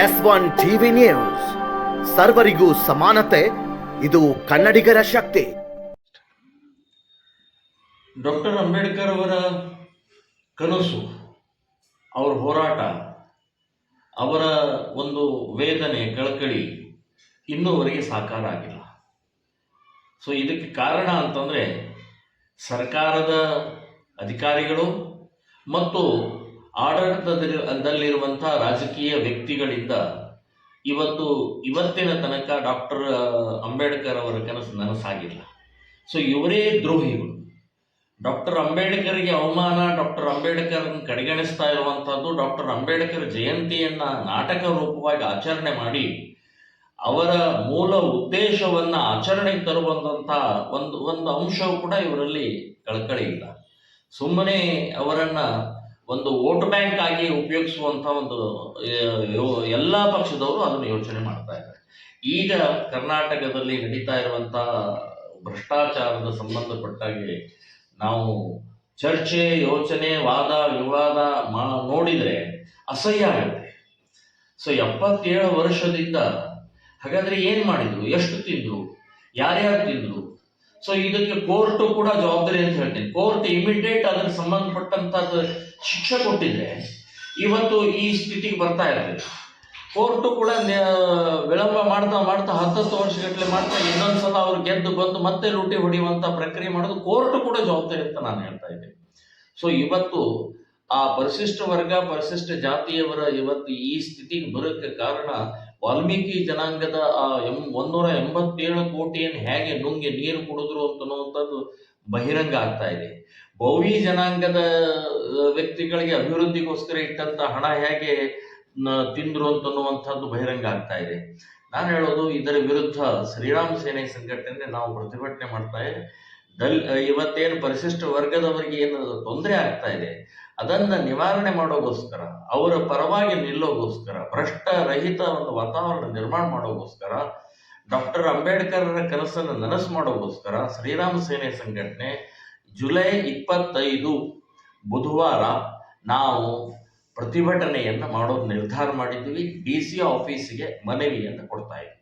S one TV news. ಸರ್ವರಿಗೂ ಸಮಾನತೆ, ಇದು ಕನ್ನಡಿಗರ ಶಕ್ತಿ. ಡಾಕ್ಟರ್ ಅಂಬೇಡ್ಕರ್ ಅವರ ಕನಸು, ಅವರ ಹೋರಾಟ, ಅವರ ಒಂದು ವೇದನೆ, ಕಳಕಳಿ ಇನ್ನೂವರೆಗೆ ಸಾಕಾರ ಆಗಿಲ್ಲ. ಸೊ ಇದಕ್ಕೆ ಕಾರಣ ಅಂತಂದರೆ ಸರ್ಕಾರದ ಅಧಿಕಾರಿಗಳು ಮತ್ತು ಆಡಳಿತದಲ್ಲಿರುವಂಥ ರಾಜಕೀಯ ವ್ಯಕ್ತಿಗಳಿಂದ ಇವತ್ತು ಇವತ್ತಿನ ತನಕ ಡಾಕ್ಟರ್ ಅಂಬೇಡ್ಕರ್ ಅವರ ಕನಸು ನನಸಾಗಿಲ್ಲ. ಸೊ ಇವರೇ ದ್ರೋಹಿಗಳು. ಡಾಕ್ಟರ್ ಅಂಬೇಡ್ಕರ್ಗೆ ಅವಮಾನ, ಡಾಕ್ಟರ್ ಅಂಬೇಡ್ಕರ್ ಕಡೆಗಣಿಸ್ತಾ ಇರುವಂತಹದ್ದು ಡಾಕ್ಟರ್ ಅಂಬೇಡ್ಕರ್ ಜಯಂತಿಯನ್ನ ನಾಟಕ ರೂಪವಾಗಿ ಆಚರಣೆ ಮಾಡಿ ಅವರ ಮೂಲ ಉದ್ದೇಶವನ್ನ ಆಚರಣೆಗೆ ತರುವಂತ ಒಂದು ಒಂದು ಅಂಶವು ಕೂಡ ಇವರಲ್ಲಿ ಕಳಕಳಿ ಇಲ್ಲ. ಸುಮ್ಮನೆ ಅವರನ್ನ ಒಂದು ವೋಟ್ ಬ್ಯಾಂಕ್ ಆಗಿ ಉಪಯೋಗಿಸುವಂತ ಒಂದು ಎಲ್ಲ ಪಕ್ಷದವರು ಅದನ್ನು ಯೋಚನೆ ಮಾಡ್ತಾ ಇದ್ದಾರೆ. ಈಗ ಕರ್ನಾಟಕದಲ್ಲಿ ನಡೀತಾ ಇರುವಂತಹ ಭ್ರಷ್ಟಾಚಾರದ ಸಂಬಂಧಪಟ್ಟಾಗಿ ನಾವು ಚರ್ಚೆ, ಯೋಚನೆ, ವಾದ, ವಿವಾದ ಮಾ, ನೋಡಿದರೆ ಅಸಹ್ಯ ಆಗುತ್ತೆ. ಸೊ, ಎಪ್ಪತ್ತೇಳು ವರ್ಷದಿಂದ ಹಾಗಾದ್ರೆ ಏನು ಮಾಡಿದ್ರು? ಎಷ್ಟು ತಿಂದ್ರು? ಯಾರ್ಯಾರು ತಿಂದ್ರು? ಸೊ ಇದಕ್ಕೆ ಕೋರ್ಟ್ ಕೂಡ ಜವಾಬ್ದಾರಿ ಅಂತ ಹೇಳ್ತೀನಿ. ಕೋರ್ಟ್ ಇಮಿಡಿಯೇಟ್ ಅದಕ್ಕೆ ಸಂಬಂಧಪಟ್ಟಂತದ್ದು ಶಿಕ್ಷೆ ಕೊಟ್ಟಿದ್ರೆ ಇವತ್ತು ಈ ಸ್ಥಿತಿಗೆ ಬರ್ತಾ ಇರ್ತದೆ ಕೋರ್ಟು ಕೂಡ ವಿಳಂಬ ಮಾಡ್ತಾ ಮಾಡ್ತಾ ಹತ್ತತ್ತು ವರ್ಷಗಟ್ಟಲೆ ಮಾಡ್ತಾ ಇನ್ನೊಂದ್ಸಲ ಅವ್ರು ಗೆದ್ದು ಬಂದು ಮತ್ತೆ ಲೂಟಿ ಹೊಡೆಯುವಂತ ಪ್ರಕ್ರಿಯೆ ಮಾಡೋದು ಕೋರ್ಟ್ ಕೂಡ ಜವಾಬ್ದಾರಿ ಅಂತ ನಾನು ಹೇಳ್ತಾ ಇದ್ದೇನೆ. ಸೊ ಇವತ್ತು ಆ ಪರಿಶಿಷ್ಟ ವರ್ಗ, ಪರಿಶಿಷ್ಟ ಜಾತಿಯವರ ಇವತ್ತು ಈ ಸ್ಥಿತಿಗೆ ಬರೋಕ್ಕೆ ಕಾರಣ ವಾಲ್ಮೀಕಿ ಜನಾಂಗದ ಆ ಎಂ ಒಂದೂರ ಎಂಬತ್ತೇಳು ಕೋಟಿಯನ್ನು ಹೇಗೆ ನುಂಗಿ ನೀರು ಕುಡಿದ್ರು ಅಂತನ್ನುವಂಥದ್ದು ಬಹಿರಂಗ ಆಗ್ತಾ ಇದೆ. ಭೌವಿ ಜನಾಂಗದ ವ್ಯಕ್ತಿಗಳಿಗೆ ಅಭಿವೃದ್ಧಿಗೋಸ್ಕರ ಇಟ್ಟಂತ ಹಣ ಹೇಗೆ ತಿಂದ್ರು ಅಂತನ್ನುವಂಥದ್ದು ಬಹಿರಂಗ ಆಗ್ತಾ ಇದೆ. ನಾನು ಹೇಳೋದು ಇದರ ವಿರುದ್ಧ ಶ್ರೀರಾಮ್ ಸೇನೆ ಸಂಘಟನೆ ನಾವು ಪ್ರತಿಭಟನೆ ಮಾಡ್ತಾ ದಲ್ ಇವತ್ತೇನು ಪರಿಶಿಷ್ಟ ವರ್ಗದವರಿಗೆ ಏನು ತೊಂದರೆ ಆಗ್ತಾ ಇದೆ, ಅದನ್ನ ನಿವಾರಣೆ ಮಾಡೋಗೋಸ್ಕರ, ಅವರ ಪರವಾಗಿ ನಿಲ್ಲೋಗೋಸ್ಕರ ಭ್ರಷ್ಟ ರಹಿತ ಒಂದು ವಾತಾವರಣ ನಿರ್ಮಾಣ ಮಾಡೋಗೋಸ್ಕರ, ಡಾಕ್ಟರ್ ಅಂಬೇಡ್ಕರ್ರ ಕನಸನ್ನು ನನಸು ಮಾಡೋಗೋಸ್ಕರ, ಶ್ರೀರಾಮ ಸೇನೆ ಸಂಘಟನೆ ಜುಲೈ ಇಪ್ಪತ್ತೈದು, ಬುಧವಾರ ನಾವು ಪ್ರತಿಭಟನೆಯನ್ನು ಮಾಡೋದು ನಿರ್ಧಾರ ಮಾಡಿದ್ದೀವಿ ಡಿ ಸಿ ಆಫೀಸಿಗೆ ಮನವಿಯನ್ನು ಕೊಡ್ತಾ ಇದ್ದೀವಿ